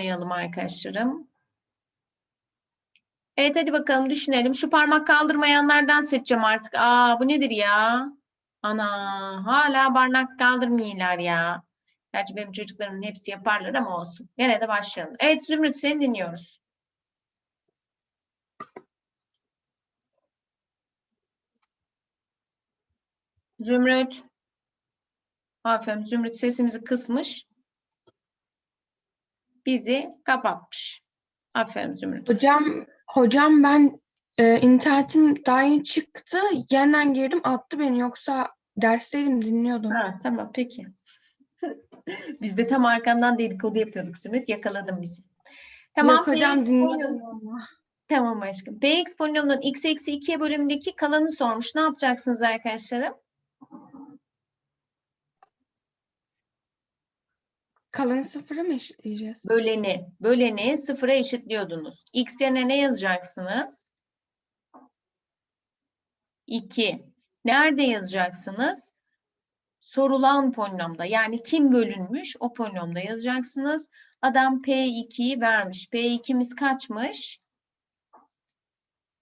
unutmayalım arkadaşlarım. Evet hadi bakalım düşünelim. Şu parmak kaldırmayanlardan seçeceğim artık. Aa bu nedir ya? Ana hala parmak kaldırmıyorlar ya. Gerçi benim çocuklarımın hepsi yaparlar ama olsun. Gene de başlayalım. Evet Zümrüt seni dinliyoruz. Zümrüt. Aferin Zümrüt sesimizi kısmış. Bizi kapatmış. Aferin Zümrüt. Hocam, hocam ben e, internetim daha yeni çıktı. Yeniden girdim attı beni yoksa dersteydim dinliyordum. Ha, tamam peki. Biz de tam arkandan dedikodu yapıyorduk Zümrüt. Yakaladın bizi. Tamam. Yok hocam ama. Tamam aşkım. Px polinomunun x eksi 2'ye bölümündeki kalanı sormuş. Ne yapacaksınız arkadaşlarım? Kalanı sıfıra mı eşitleyeceğiz? Böleni. Böleni sıfıra eşitliyordunuz. X yerine ne yazacaksınız? 2. Nerede yazacaksınız? Sorulan polinomda. Yani kim bölünmüş o polinomda yazacaksınız. Adam P2'yi vermiş. P2'miz kaçmış?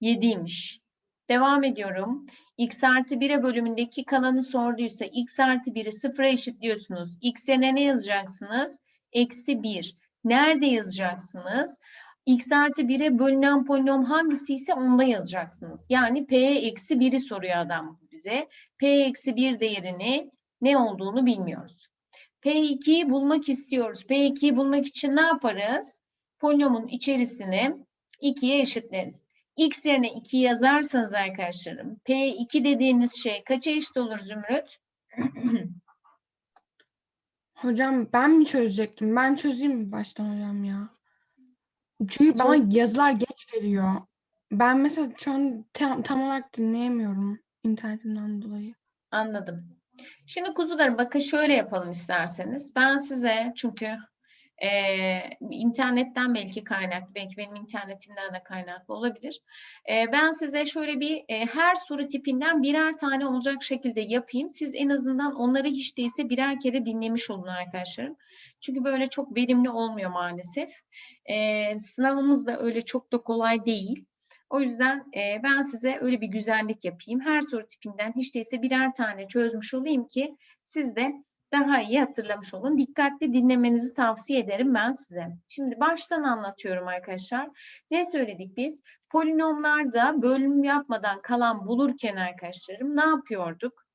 7'ymiş. Devam ediyorum. X artı 1'e bölümündeki kalanı sorduysa x artı 1'i sıfıra eşitliyorsunuz. X yerine ne yazacaksınız? Eksi 1. Nerede yazacaksınız? X artı 1'e bölünen polinom hangisi ise onda yazacaksınız. Yani P eksi 1'i soruyor adam bize. P eksi 1 değerini ne olduğunu bilmiyoruz. P2'yi bulmak istiyoruz. P2'yi bulmak için ne yaparız? Polinomun içerisini 2'ye eşitleriz. X yerine 2 yazarsanız arkadaşlarım P2 dediğiniz şey kaça eşit olur Zümrüt? Hocam ben mi çözecektim? Ben çözeyim mi baştan hocam ya? Çünkü bana Çöz. yazılar geç geliyor. Ben mesela şu an tam, tam olarak dinleyemiyorum internetimden dolayı. Anladım. Şimdi kuzularım bakın şöyle yapalım isterseniz. Ben size çünkü eee, internetten belki kaynaklı, belki benim internetimden de kaynaklı olabilir. Eee, ben size şöyle bir eee, her soru tipinden birer tane olacak şekilde yapayım. Siz en azından onları hiç değilse birer kere dinlemiş olun arkadaşlarım. Çünkü böyle çok verimli olmuyor maalesef. Eee, sınavımız da öyle çok da kolay değil. O yüzden e, ben size öyle bir güzellik yapayım. Her soru tipinden hiç değilse birer tane çözmüş olayım ki siz de daha iyi hatırlamış olun. Dikkatli dinlemenizi tavsiye ederim ben size. Şimdi baştan anlatıyorum arkadaşlar. Ne söyledik biz? Polinomlarda bölüm yapmadan kalan bulurken arkadaşlarım ne yapıyorduk?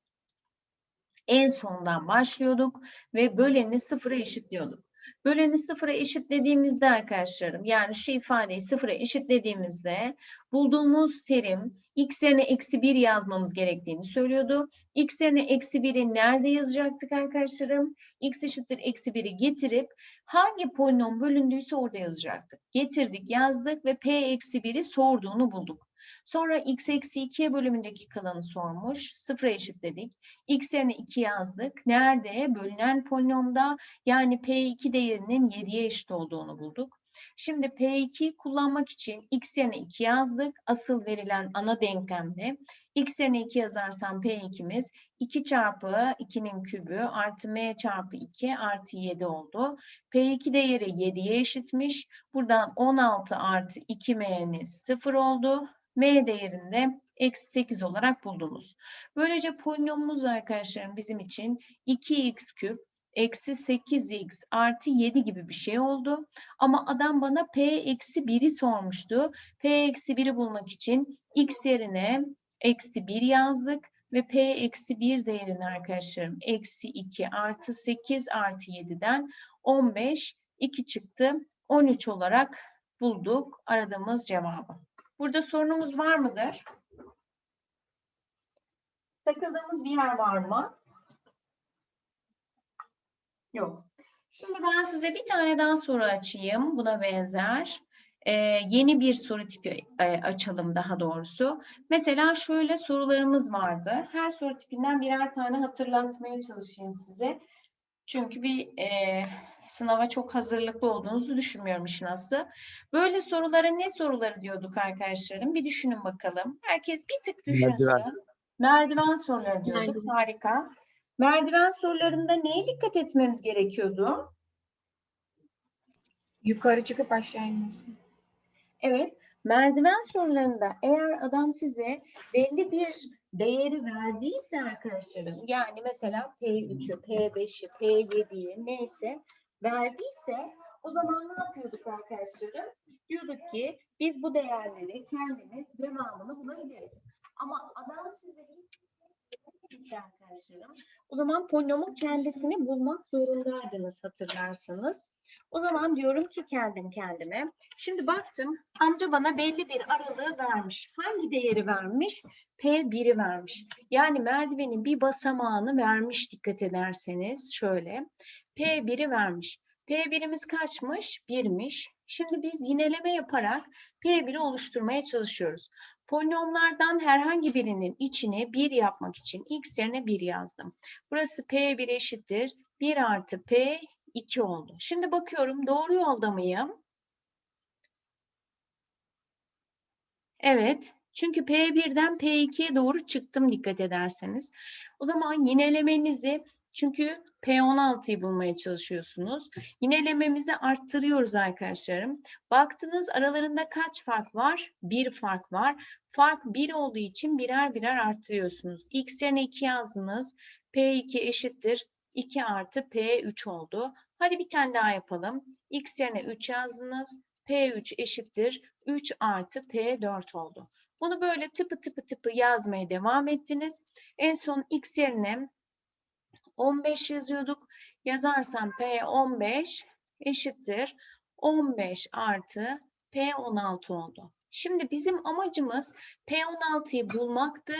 En sondan başlıyorduk ve böleni sıfıra eşitliyorduk. Böleni sıfıra eşitlediğimizde arkadaşlarım yani şu ifadeyi sıfıra eşitlediğimizde bulduğumuz terim x yerine eksi 1 yazmamız gerektiğini söylüyordu. x yerine eksi 1'i nerede yazacaktık arkadaşlarım? x eşittir eksi 1'i getirip hangi polinom bölündüyse orada yazacaktık. Getirdik yazdık ve p eksi 1'i sorduğunu bulduk. Sonra x eksi 2'ye bölümündeki kalanı sormuş. Sıfıra eşitledik. x yerine 2 yazdık. Nerede? Bölünen polinomda yani P2 değerinin 7'ye eşit olduğunu bulduk. Şimdi P2'yi kullanmak için x yerine 2 yazdık. Asıl verilen ana denklemde. x yerine 2 yazarsam P2'miz 2 çarpı 2'nin kübü artı m çarpı 2 artı 7 oldu. P2 değeri 7'ye eşitmiş. Buradan 16 artı 2m'niz 0 oldu. M değerinde eksi 8 olarak buldunuz. Böylece polinomumuz arkadaşlarım bizim için 2x küp eksi 8x artı 7 gibi bir şey oldu. Ama adam bana p eksi 1'i sormuştu. p eksi 1'i bulmak için x yerine eksi 1 yazdık. Ve p eksi 1 değerini arkadaşlarım eksi 2 artı 8 artı 7'den 15 2 çıktı. 13 olarak bulduk aradığımız cevabı. Burada sorunumuz var mıdır? Takıldığımız bir yer var mı? Yok. Şimdi ben size bir tane daha soru açayım. Buna benzer. Ee, yeni bir soru tipi e, açalım daha doğrusu. Mesela şöyle sorularımız vardı. Her soru tipinden birer tane hatırlatmaya çalışayım size. Çünkü bir e, sınava çok hazırlıklı olduğunuzu düşünmüyorum işin aslı. Böyle sorulara ne soruları diyorduk arkadaşlarım? Bir düşünün bakalım. Herkes bir tık düşünsün. Merdiven. Merdiven soruları diyorduk. Merdiven. Harika. Merdiven sorularında neye dikkat etmemiz gerekiyordu? Yukarı çıkıp aşağı inmesi. Evet, merdiven sorularında eğer adam size belli bir değeri verdiyse arkadaşlarım, yani mesela P3'ü, P5'i, P7'yi neyse verdiyse o zaman ne yapıyorduk arkadaşlarım? Diyorduk ki biz bu değerleri kendimiz devamını bulabiliriz. Ama adam size arkadaşlarım, o zaman polinomun kendisini bulmak zorundaydınız hatırlarsanız. O zaman diyorum ki kendim kendime, Şimdi baktım amca bana belli bir aralığı vermiş. Hangi değeri vermiş? P1'i vermiş. Yani merdivenin bir basamağını vermiş dikkat ederseniz şöyle. P1'i vermiş. P1'imiz kaçmış? 1'miş. Şimdi biz yineleme yaparak P1'i oluşturmaya çalışıyoruz. Polinomlardan herhangi birinin içine 1 yapmak için x yerine 1 yazdım. Burası P1 eşittir. 1 artı P2 oldu. Şimdi bakıyorum doğru yolda mıyım? Evet. Çünkü P1'den P2'ye doğru çıktım dikkat ederseniz. O zaman yinelemenizi çünkü P16'yı bulmaya çalışıyorsunuz. Yinelememizi arttırıyoruz arkadaşlarım. Baktınız aralarında kaç fark var? Bir fark var. Fark 1 olduğu için birer birer arttırıyorsunuz. X yerine 2 yazdınız. P2 eşittir. 2 artı P3 oldu. Hadi bir tane daha yapalım. X yerine 3 yazdınız. P3 eşittir 3 artı P4 oldu. Bunu böyle tıpı tıpı tıpı yazmaya devam ettiniz. En son x yerine 15 yazıyorduk. Yazarsam P15 eşittir 15 artı P16 oldu. Şimdi bizim amacımız P16'yı bulmaktı.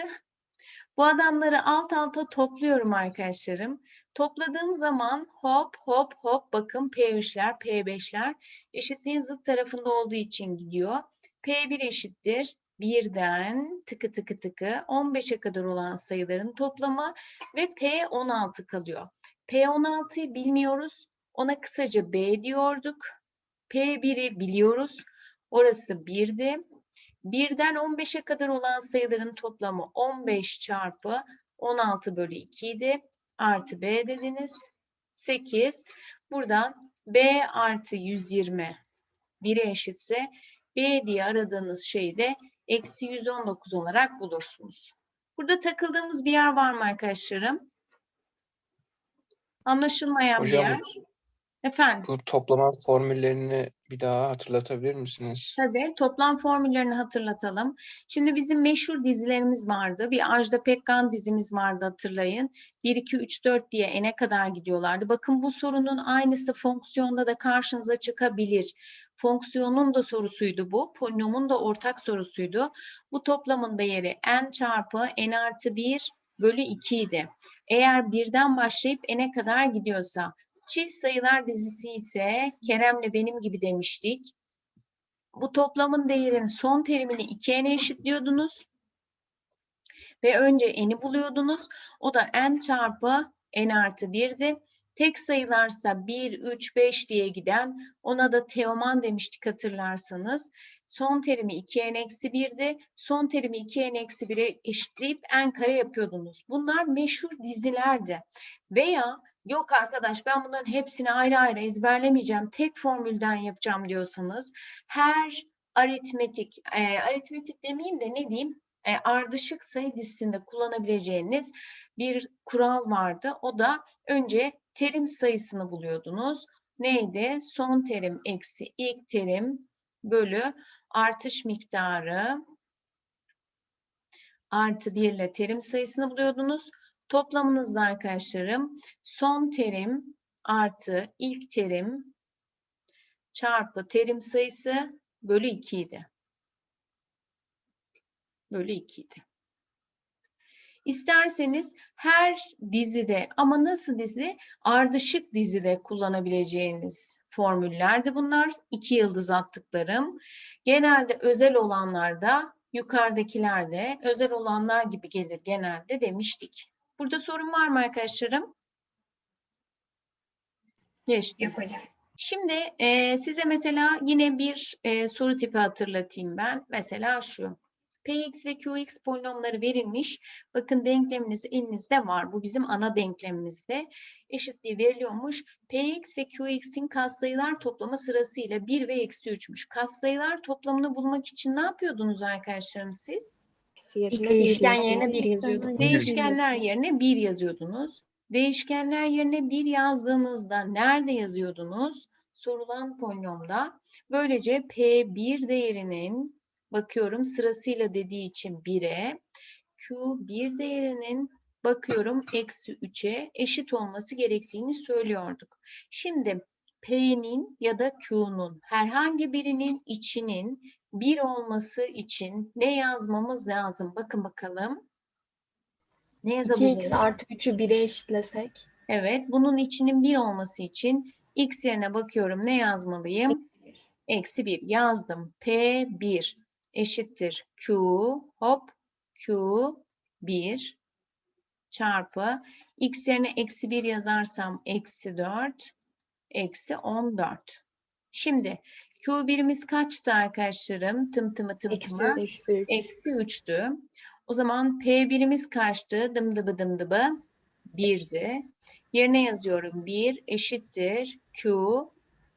Bu adamları alt alta topluyorum arkadaşlarım. Topladığım zaman hop hop hop bakın P3'ler, P5'ler eşitliğin zıt tarafında olduğu için gidiyor. P1 eşittir 1'den tıkı tıkı tıkı 15'e kadar olan sayıların toplamı ve P16 kalıyor. P16'yı bilmiyoruz. Ona kısaca B diyorduk. P1'i biliyoruz. Orası 1'di. 1'den 15'e kadar olan sayıların toplamı 15 çarpı 16 bölü 2 idi. Artı B dediniz. 8. Buradan B artı 120 1'e eşitse B diye aradığınız şeyi de eksi 119 olarak bulursunuz. Burada takıldığımız bir yer var mı arkadaşlarım? Anlaşılmayan Hocam, bir yer. Efendim? Bu toplama formüllerini bir daha hatırlatabilir misiniz? Tabii toplam formüllerini hatırlatalım. Şimdi bizim meşhur dizilerimiz vardı. Bir Ajda Pekkan dizimiz vardı hatırlayın. 1, 2, 3, 4 diye ene kadar gidiyorlardı. Bakın bu sorunun aynısı fonksiyonda da karşınıza çıkabilir. Fonksiyonun da sorusuydu bu. Polinomun da ortak sorusuydu. Bu toplamın değeri n çarpı n artı 1 bölü 2 idi. Eğer birden başlayıp n'e kadar gidiyorsa Çift sayılar dizisi ise Kerem'le benim gibi demiştik. Bu toplamın değerinin son terimini 2n'e eşitliyordunuz. Ve önce n'i buluyordunuz. O da n çarpı n artı 1'di. Tek sayılarsa 1, 3, 5 diye giden ona da teoman demiştik hatırlarsanız. Son terimi 2n eksi 1'di. Son terimi 2n eksi 1'e eşitleyip n kare yapıyordunuz. Bunlar meşhur dizilerdi. Veya yok arkadaş ben bunların hepsini ayrı ayrı ezberlemeyeceğim. Tek formülden yapacağım diyorsanız her aritmetik, e, aritmetik demeyeyim de ne diyeyim? E, ardışık sayı dizisinde kullanabileceğiniz bir kural vardı. O da önce terim sayısını buluyordunuz. Neydi? Son terim eksi ilk terim bölü artış miktarı artı 1 ile terim sayısını buluyordunuz. Toplamınızda arkadaşlarım son terim artı ilk terim çarpı terim sayısı bölü 2 idi. Bölü 2 idi. İsterseniz her dizide ama nasıl dizi? Ardışık dizide kullanabileceğiniz formüllerdi bunlar. İki yıldız attıklarım. Genelde özel olanlarda yukarıdakilerde özel olanlar gibi gelir genelde demiştik. Burada sorun var mı arkadaşlarım? Geçtim. Yok hocam. Şimdi e, size mesela yine bir e, soru tipi hatırlatayım ben. Mesela şu. Px ve Qx polinomları verilmiş. Bakın denkleminiz elinizde var. Bu bizim ana denklemimizde. Eşitliği veriliyormuş. Px ve Qx'in katsayılar toplamı sırasıyla 1 ve eksi 3'müş. Katsayılar toplamını bulmak için ne yapıyordunuz arkadaşlarım siz? Değişken yerine bir yazıyorduk. Değişkenler yerine 1 yazıyordunuz. Değişkenler yerine 1 yazdığınızda nerede yazıyordunuz? Sorulan polinomda. Böylece P1 değerinin bakıyorum sırasıyla dediği için 1'e, Q1 değerinin bakıyorum eksi 3'e eşit olması gerektiğini söylüyorduk. Şimdi P'nin ya da Q'nun herhangi birinin içinin 1 olması için ne yazmamız lazım? Bakın bakalım. Ne 2x yazabiliriz? artı 3'ü 1'e eşitlesek. Evet, bunun içinin 1 olması için x yerine bakıyorum. Ne yazmalıyım? Eksi 1 yazdım. P1 eşittir Q hop Q1 çarpı x yerine eksi 1 yazarsam eksi 4 eksi 14. Şimdi Q1'imiz kaçtı arkadaşlarım? Tım tımı tım Eksi tımı. 4 eksi 3. Eksi 3'tü. O zaman P1'imiz kaçtı? Dım dıbı dım dıbı 1'di. Yerine yazıyorum 1 eşittir Q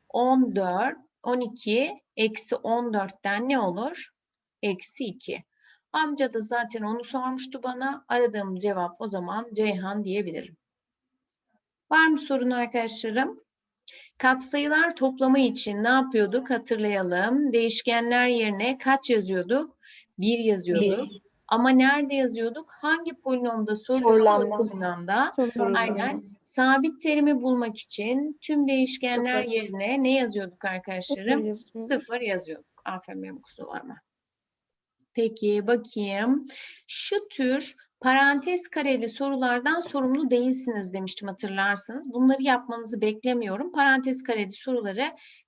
14 12 eksi 14'ten ne olur? Eksi 2. Amca da zaten onu sormuştu bana. Aradığım cevap o zaman Ceyhan diyebilirim. Var mı sorun arkadaşlarım? Katsayılar toplamı için ne yapıyorduk? Hatırlayalım. Değişkenler yerine kaç yazıyorduk? 1 yazıyorduk. Ama nerede yazıyorduk? Hangi polinomda sorulan Sorulanda. polinomda? Aynen. Sabit terimi bulmak için tüm değişkenler Sıfır. yerine ne yazıyorduk arkadaşlarım? yazıyorduk. Sıfır yazıyorduk. Aferin benim kuzularıma. Peki bakayım. Şu tür parantez kareli sorulardan sorumlu değilsiniz demiştim hatırlarsınız. Bunları yapmanızı beklemiyorum. Parantez kareli soruları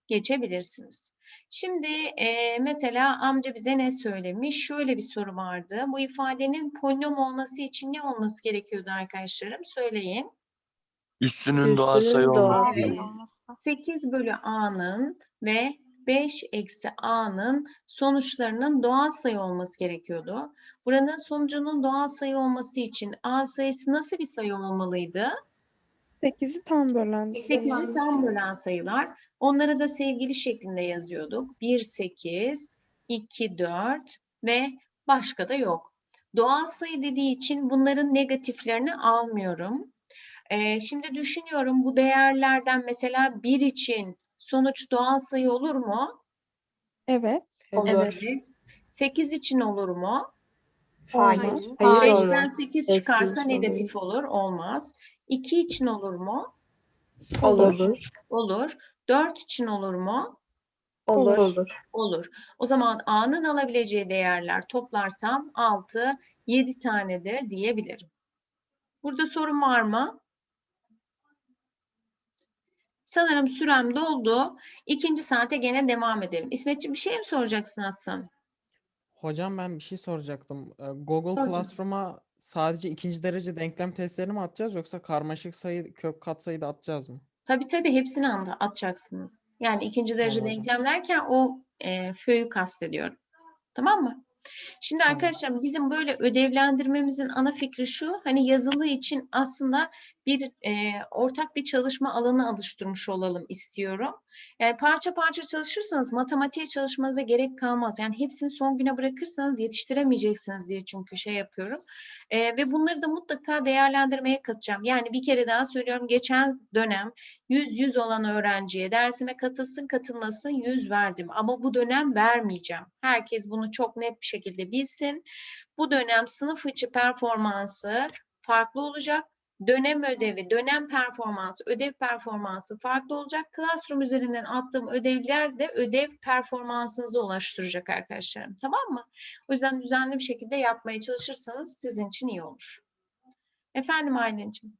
geçebilirsiniz. Şimdi eee, mesela amca bize ne söylemiş? Şöyle bir soru vardı. Bu ifadenin polinom olması için ne olması gerekiyordu arkadaşlarım? Söyleyin. Üstünün doğal sayı doğal olması. sayı. gerekiyor. 8 bölü a'nın ve 5 eksi a'nın sonuçlarının doğal sayı olması gerekiyordu. Buranın sonucunun doğal sayı olması için a sayısı nasıl bir sayı olmalıydı? 8'i tam bölen. 8'i tam bölen sayılar. Onları da sevgili şeklinde yazıyorduk. 1, 8, 2, 4 ve başka da yok. Doğal sayı dediği için bunların negatiflerini almıyorum. Ee, şimdi düşünüyorum bu değerlerden mesela 1 için sonuç doğal sayı olur mu? Evet. Olur. Evet. 8 için olur mu? Hayır. Hayır. Hayır 5'ten olur. 8 Eksi çıkarsa olur. negatif olur. Olmaz. 2 için olur mu? Olur. Olur. 4 için olur mu? Olur. Olur. Olur. O zaman A'nın alabileceği değerler toplarsam 6, 7 tanedir diyebilirim. Burada sorun var mı? Sanırım sürem doldu. İkinci saate gene devam edelim. İsmetciğim bir şey mi soracaksın Aslan? Hocam ben bir şey soracaktım. Ee, Google Sor canım. Classroom'a sadece ikinci derece denklem testlerini mi atacağız yoksa karmaşık sayı, kök katsayı da atacağız mı? Tabii tabii hepsini anda atacaksınız. Yani ikinci derece Tamam denklem derken o e, fö'yü kastediyorum. Tamam mı? Şimdi arkadaşlar bizim böyle ödevlendirmemizin ana fikri şu. Hani yazılı için aslında bir e, ortak bir çalışma alanı oluşturmuş olalım istiyorum. Yani parça parça çalışırsanız matematiğe çalışmanıza gerek kalmaz. Yani hepsini son güne bırakırsanız yetiştiremeyeceksiniz diye çünkü şey yapıyorum. E, ve bunları da mutlaka değerlendirmeye katacağım. Yani bir kere daha söylüyorum geçen dönem 100-100 olan öğrenciye dersime katılsın katılmasın 100 verdim. Ama bu dönem vermeyeceğim. Herkes bunu çok net bir şekilde bilsin. Bu dönem sınıf içi performansı farklı olacak. Dönem ödevi, dönem performansı, ödev performansı farklı olacak. Classroom üzerinden attığım ödevler de ödev performansınızı ulaştıracak arkadaşlarım. Tamam mı? O yüzden düzenli bir şekilde yapmaya çalışırsanız sizin için iyi olur. Efendim Aylin'ciğim.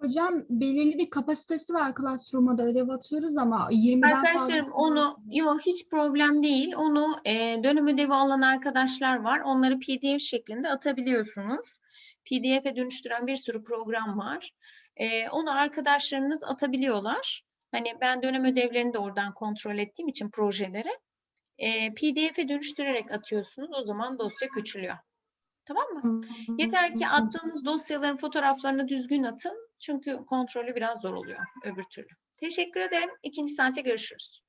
Hocam belirli bir kapasitesi var Classroom'a da ödev atıyoruz ama 20'den Arkadaşlarım fazla onu yok hiç problem değil. Onu e, dönem ödevi alan arkadaşlar var. Onları PDF şeklinde atabiliyorsunuz. PDF'e dönüştüren bir sürü program var. E, onu arkadaşlarınız atabiliyorlar. Hani ben dönem ödevlerini de oradan kontrol ettiğim için projeleri e, PDF'e dönüştürerek atıyorsunuz. O zaman dosya küçülüyor. Tamam mı? Yeter ki attığınız dosyaların fotoğraflarını düzgün atın. Çünkü kontrolü biraz zor oluyor öbür türlü. Teşekkür ederim. İkinci saate görüşürüz.